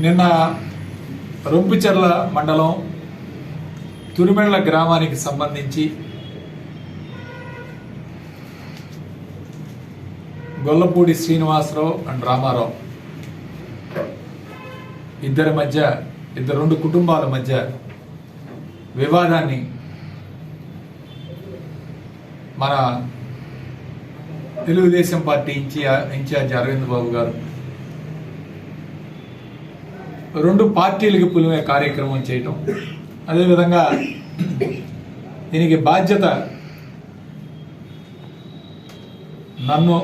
నిన్న రొంపిచెర్ల మండలం తురిమెళ్ళ గ్రామానికి సంబంధించి గొల్లపూడి శ్రీనివాసరావు అండ్ రామారావు ఇద్దరి మధ్య ఇద్దరు రెండు కుటుంబాల మధ్య వివాదాన్ని మన తెలుగుదేశం పార్టీ ఇన్ఛార్జ్ అరవింద్ బాబు గారు రెండు పార్టీలకు పులిమే కార్యక్రమం చేయటం. అదేవిధంగా దీనికి బాధ్యత నన్ను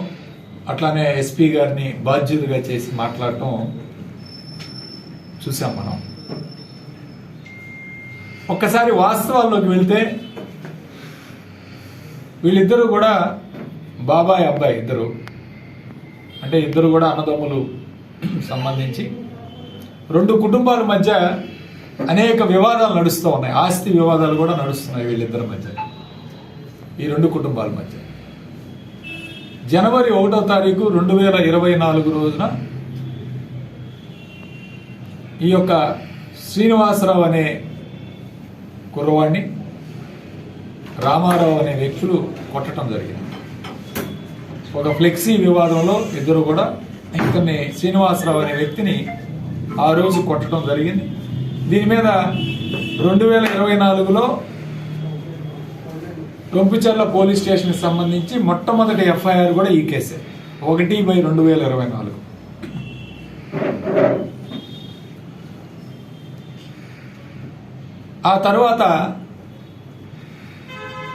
అట్లానే ఎస్పీ గారిని బాధ్యులుగా చేసి మాట్లాడటం చూసాం మనం. ఒక్కసారి వాస్తవాల్లోకి వెళ్తే వీళ్ళిద్దరూ కూడా బాబాయ్ అబ్బాయి ఇద్దరు. అంటే ఇద్దరు కూడా అన్నదమ్ములు సంబంధించి. రెండు కుటుంబాల మధ్య అనేక వివాదాలు నడుస్తూ ఉన్నాయి. ఆస్తి వివాదాలు కూడా నడుస్తున్నాయి వీళ్ళిద్దరి మధ్య. ఈ రెండు కుటుంబాల మధ్య. జనవరి ఒకటో తారీఖు రెండు వేల ఇరవై నాలుగు రోజున ఈ యొక్క శ్రీనివాసరావు అనే కుర్రవాడిని రామారావు అనే వ్యక్తులు కొట్టడం జరిగింది. ఒక ఫ్లెక్సీ వివాదంలో ఇద్దరు కూడా ఇతన్ని శ్రీనివాసరావు అనే వ్యక్తిని ఆ రోజు కొట్టడం జరిగింది. దీని మీద రెండు వేల ఇరవై నాలుగులో రొంపిచర్ల పోలీస్ స్టేషన్కి సంబంధించి మొట్టమొదటి ఎఫ్ఐఆర్ కూడా ఈ కేసే. ఒకటి బై రెండు వేల ఇరవై నాలుగు. ఆ తర్వాత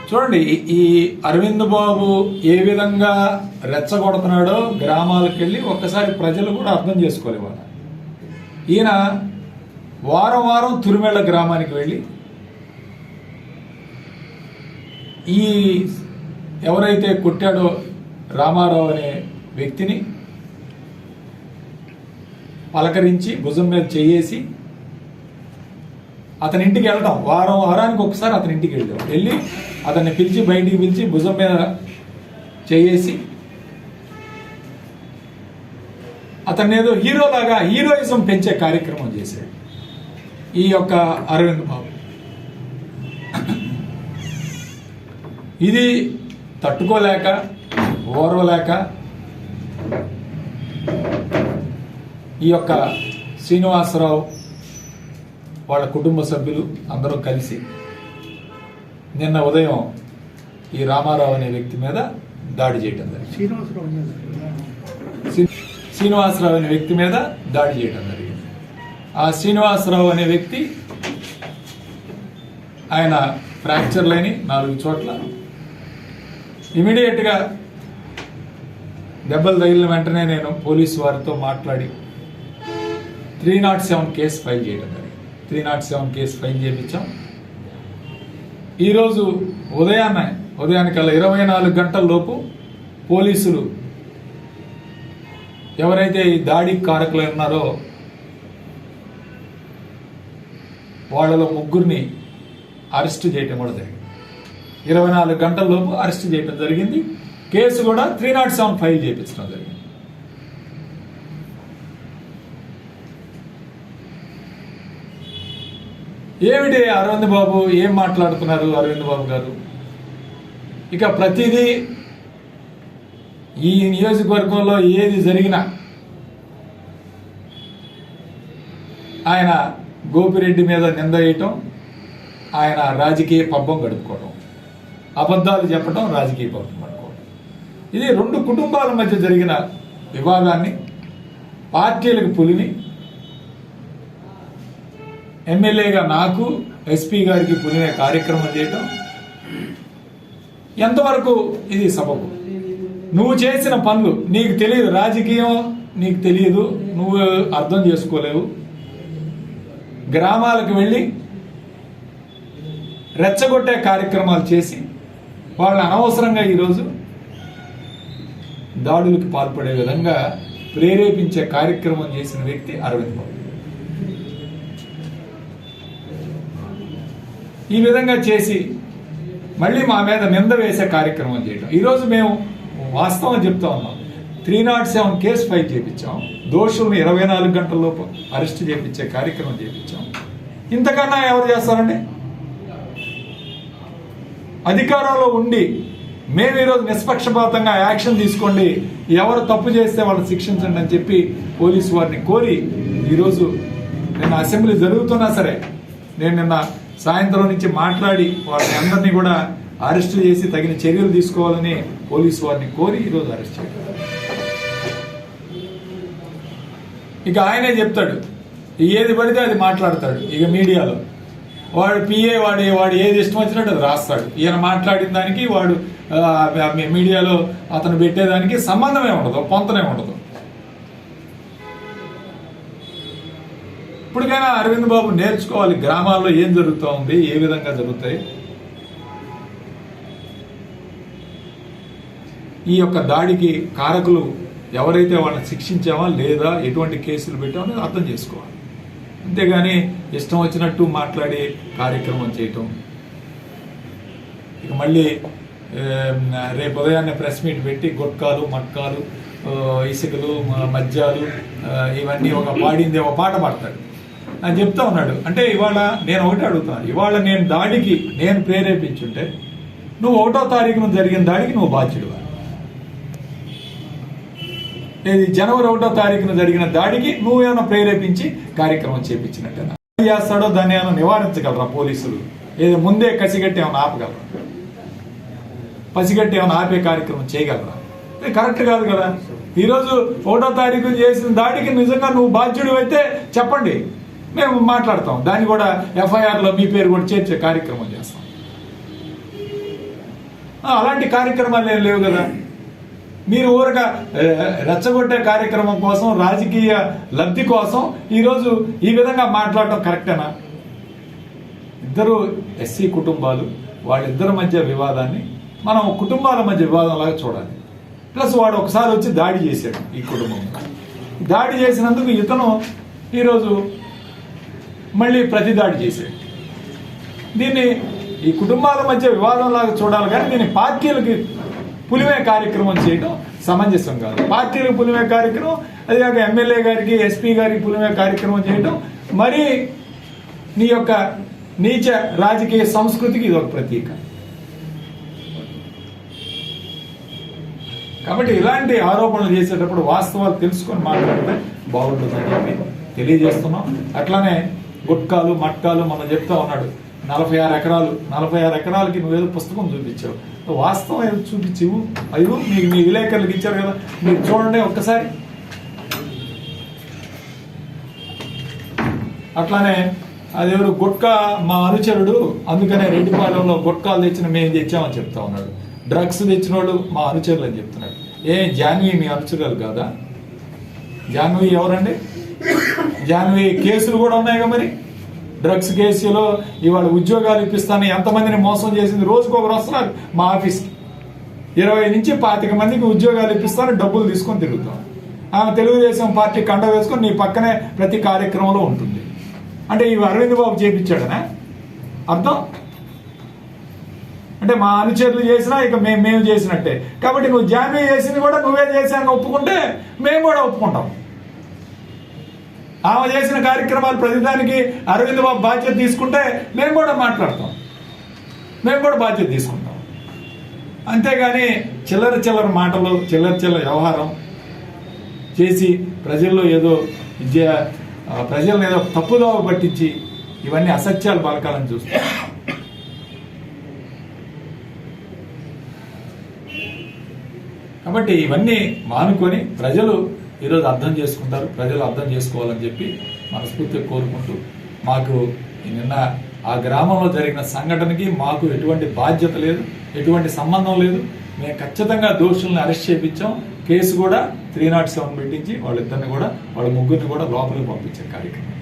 చూడండి ఈ అరవింద్ బాబు ఏ విధంగా రెచ్చగొడుతున్నాడో గ్రామాలకు వెళ్ళి ఒక్కసారి ప్రజలు కూడా అర్థం చేసుకోవాలి వాళ్ళ ఈయన వారం వారం తురిమెళ్ళ గ్రామానికి వెళ్ళి ఈ ఎవరైతే కొట్టాడో రామారావు అనే వ్యక్తిని పలకరించి భుజం మీద చేయేసి అతని ఇంటికి వెళ్ళడం వారం వారానికి ఒకసారి అతని ఇంటికి వెళ్దాం. వెళ్ళి అతన్ని పిలిచి బయటికి పిలిచి భుజం మీద చేయేసి అతన్ని ఏదో హీరోలాగా హీరోయిజం పెంచే కార్యక్రమం చేశాడు. ఈ యొక్క అరవింద్ బాబు. ఇది తట్టుకోలేక ఓర్వలేక ఈ యొక్క శ్రీనివాసరావు వాళ్ళ కుటుంబ సభ్యులు అందరూ కలిసి నిన్న ఉదయం ఈ రామారావు అనే వ్యక్తి మీద దాడి చేయటం జరిగింది. శ్రీనివాసరావు శ్రీనివాసరావు అనే వ్యక్తి మీద దాడి చేయడం జరిగింది. ఆ శ్రీనివాసరావు అనే వ్యక్తి ఆయన ఫ్రాక్చర్లని నాలుగు చోట్ల ఇమీడియట్గా దెబ్బలు తగిలిన వెంటనే నేను పోలీసు వారితో మాట్లాడి three not seven case file చేయడం జరిగింది. Three not seven case file చేయించాం. ఈరోజు ఉదయాన్నే ఉదయానికల్లా ఇరవై నాలుగు గంటల లోపు పోలీసులు ఎవరైతే ఈ దాడి కారకులు ఉన్నారో వాళ్ళలో ముగ్గురిని అరెస్ట్ చేయటం కూడా జరిగింది. ఇరవై నాలుగు గంటలలోపు అరెస్ట్ చేయడం జరిగింది. కేసు కూడా త్రీ నాట్ సెవెన్ ఫైల్ చేయించడం జరిగింది. ఏమిటి అరవింద్ బాబు? ఏం మాట్లాడుతున్నారు అరవింద్ బాబు గారు? ఇక ప్రతిదీ ఈ నియోజకవర్గంలో ఏది జరిగినా ఆయన గోపిరెడ్డి మీద నింద వేయటం ఆయన రాజకీయ పబ్బం గడుపుకోవడం అబద్ధాలు చెప్పడం రాజకీయ పబ్బం గడుపుకోవడం ఇది రెండు కుటుంబాల మధ్య జరిగిన వివాదాన్ని పార్టీలకు పులిమి ఎమ్మెల్యేగా నాకు ఎస్పీ గారికి పులిమే కార్యక్రమం చేయటం. ఎంతవరకు ఇది సబబు? నువ్వు చేసిన పనులు నీకు తెలియదు రాజకీయం నీకు తెలియదు నువ్వు అర్థం చేసుకోలేవు. గ్రామాలకు వెళ్ళి రెచ్చగొట్టే కార్యక్రమాలు చేసి వాళ్ళని అనవసరంగా ఈరోజు దాడులకు పాల్పడే విధంగా ప్రేరేపించే కార్యక్రమం చేసిన వ్యక్తి అరవింద్ బాబు. ఈ విధంగా చేసి మళ్ళీ మా మీద నింద వేసే కార్యక్రమం చేయడం ఈరోజు మేము వాస్తవం చెప్తా ఉన్నాం. Three not seven case file చేయించాం దోషుల్ని ఇరవై నాలుగు గంటల్లోపు అరెస్ట్ చేయించే కార్యక్రమం చేయించాం ఇంతకన్నా ఎవరు చేస్తారండి? అధికారంలో ఉండి మేము ఈరోజు నిష్పక్షపాతంగా యాక్షన్ తీసుకోండి ఎవరు తప్పు చేస్తే వాళ్ళు శిక్షించండి అని చెప్పి పోలీసు వారిని కోరి ఈరోజు నిన్న అసెంబ్లీ జరుగుతున్నా సరే నేను నిన్న సాయంత్రం నుంచి మాట్లాడి వాళ్ళని అందరినీ కూడా అరెస్టు చేసి తగిన చర్యలు తీసుకోవాలని పోలీసు వారిని కోరి ఈరోజు అరెస్ట్ చేయడం. ఇక ఆయనే చెప్తాడు. ఏది పడితే అది మాట్లాడతాడు ఇక మీడియాలో. వాడు పిఏ వాడు వాడు ఏది ఇష్టం వచ్చినట్టు అది రాస్తాడు. ఈయన మాట్లాడిన దానికి వాడు మీడియాలో అతను పెట్టేదానికి సంబంధమే ఉండదు పొంతనే ఉండదు. ఇప్పటికైనా అరవింద్ బాబు నేర్చుకోవాలి గ్రామాల్లో ఏం జరుగుతూ ఉంది ఏ విధంగా జరుగుతాయి? ఈ యొక్క దాడికి కారకులు ఎవరైతే వాళ్ళని శిక్షించామా లేదా ఎటువంటి కేసులు పెట్టామో అర్థం చేసుకోవాలి. అంతేగాని ఇష్టం వచ్చినట్టు మాట్లాడే కార్యక్రమం చేయటం. ఇక మళ్ళీ రేపు ఉదయాన్నే ప్రెస్ మీట్ పెట్టి గొట్కాలు మట్కాలు ఇసుకలు మద్యాలు ఇవన్నీ ఒక పాడింది ఒక పాట పాడతాడు. అని చెప్తా ఉన్నాడు. అంటే ఇవాళ నేను ఒకటి అడుగుతాను ఇవాళ నేను దాడికి నేను ప్రేరేపించుంటే నువ్వు ఒకటో తారీఖున జరిగిన దాడికి నువ్వు బాధ్యుడువా? ఇది జనవరి ఒకటో తారీఖున జరిగిన దాడికి నువ్వేమైనా ప్రేరేపించి కార్యక్రమం చేపించినట్టేనా? చేస్తాడో దాన్ని ఏమైనా నివారించగలరా పోలీసులు? ఏది ముందే కసిగట్టి ఏమైనా ఆపగలరా? పసిగట్టి ఏమైనా ఆపే కార్యక్రమం చేయగలరా? ఇది కరెక్ట్ కాదు కదా. ఈరోజు ఒకటో తారీఖు చేసిన దాడికి నిజంగా నువ్వు బాధ్యుడు అయితే చెప్పండి. మేము మాట్లాడతాం. దాన్ని కూడా ఎఫ్ఐఆర్లో మీ పేరు కూడా చేర్చే కార్యక్రమం చేస్తాం. అలాంటి కార్యక్రమాలు ఏం లేవు కదా. మీరు ఊరగా రెచ్చగొట్టే కార్యక్రమం కోసం రాజకీయ లబ్ధి కోసం ఈరోజు ఈ విధంగా మాట్లాడటం కరెక్టేనా? ఇద్దరు ఎస్సీ కుటుంబాలు వాళ్ళిద్దరి మధ్య వివాదాన్ని మనం కుటుంబాల మధ్య వివాదంలాగా చూడాలి. ప్లస్ వాడు ఒకసారి వచ్చి దాడి చేశాడు ఈ కుటుంబం. దాడి చేసినందుకు ఇతను ఈరోజు మళ్ళీ ప్రతి దాడి చేశాడు. దీన్ని ఈ కుటుంబాల మధ్య వివాదంలాగా చూడాలి కానీ దీన్ని పార్టీలకి పులివే కార్యక్రమం చేయడం సమంజసం కాదు. పార్టీలకు పులివే కార్యక్రమం అదిగాక ఎమ్మెల్యే గారికి ఎస్పీ గారికి పులివే కార్యక్రమం చేయడం మరీ నీ యొక్క నీచ రాజకీయ సంస్కృతికి ఇది ఒక ప్రతీక. కాబట్టి ఇలాంటి ఆరోపణలు చేసేటప్పుడు వాస్తవాలు తెలుసుకొని మాట్లాడితే బాగుంటుందని చెప్పి తెలియజేస్తున్నాం. అట్లానే గుట్కాలు మట్కాలు మనం చెప్తా ఉన్నాడు. నలభై ఆరు ఎకరాలు నలభై ఆరు ఎకరాలకి నువ్వేదో పుస్తకం చూపించావు. వాస్తవం ఏదో చూపించివు. అయ్యో మీకు మీ విలేకరులకు ఇచ్చారు కదా. మీరు చూడండి ఒక్కసారి. అట్లానే అదేవరు గుట్కా మా అనుచరుడు అందుకనే రెడ్డిపాలెంలో గుట్కాలు తెచ్చిన మేము తెచ్చామని చెప్తా ఉన్నాడు. డ్రగ్స్ తెచ్చినోడు మా అనుచరులు అని చెప్తున్నాడు. ఏ జాన్వి మీ అనుచరులు కాదా? జాన్వి ఎవరండి? జాన్వి కేసులు కూడా ఉన్నాయిగా మరి? డ్రగ్స్ కేసులో ఇవాళ ఉద్యోగాలు ఇప్పిస్తాను ఎంతమందిని మోసం చేసింది? రోజుకు ఒకరు వస్తున్నారు మా ఆఫీస్కి. ఇరవై నుంచి పాతిక మందికి ఉద్యోగాలు ఇప్పిస్తాను డబ్బులు తీసుకొని తిరుగుతాం. ఆమె తెలుగుదేశం పార్టీ కండ వేసుకొని నీ పక్కనే ప్రతి కార్యక్రమంలో ఉంటుంది. అంటే ఇవి అరవింద్ బాబు చేపించాడనా? అర్థం? అంటే మా అనుచరులు చేసినా ఇక మేము మేము చేసినట్టే. కాబట్టి నువ్వు జామీ చేసింది కూడా నువ్వే చేశాను ఒప్పుకుంటే మేము కూడా ఒప్పుకుంటాం. ఆమె చేసిన కార్యక్రమాలు ప్రతిదానికి అరవింద్ బాబు బాధ్యత తీసుకుంటే మేము కూడా మాట్లాడతాం. మేము కూడా బాధ్యత తీసుకుంటాం. అంతేగాని చిల్లర చిల్లర మాటలు చిల్లర చిల్లర వ్యవహారం చేసి ప్రజల్లో ఏదో విద్య ప్రజలను ఏదో తప్పుదోవ పట్టించి ఇవన్నీ అసత్యాలు పలకాలని చూస్తాం. కాబట్టి ఇవన్నీ మానుకొని ప్రజలు ఈరోజు అర్థం చేసుకుంటారు ప్రజలు అర్థం చేసుకోవాలని చెప్పి మనస్ఫూర్తిగా కోరుకుంటూ మాకు నిన్న ఆ గ్రామంలో జరిగిన సంఘటనకి మాకు ఎటువంటి బాధ్యత లేదు ఎటువంటి సంబంధం లేదు. మేము ఖచ్చితంగా దోషుల్ని అరెస్ట్ చేయించాం. కేసు కూడా త్రీ నాట్ సెవెన్ పెట్టించి వాళ్ళిద్దరిని కూడా వాళ్ళ ముగ్గురిని కూడా లోపలికి పంపించే కార్యక్రమం.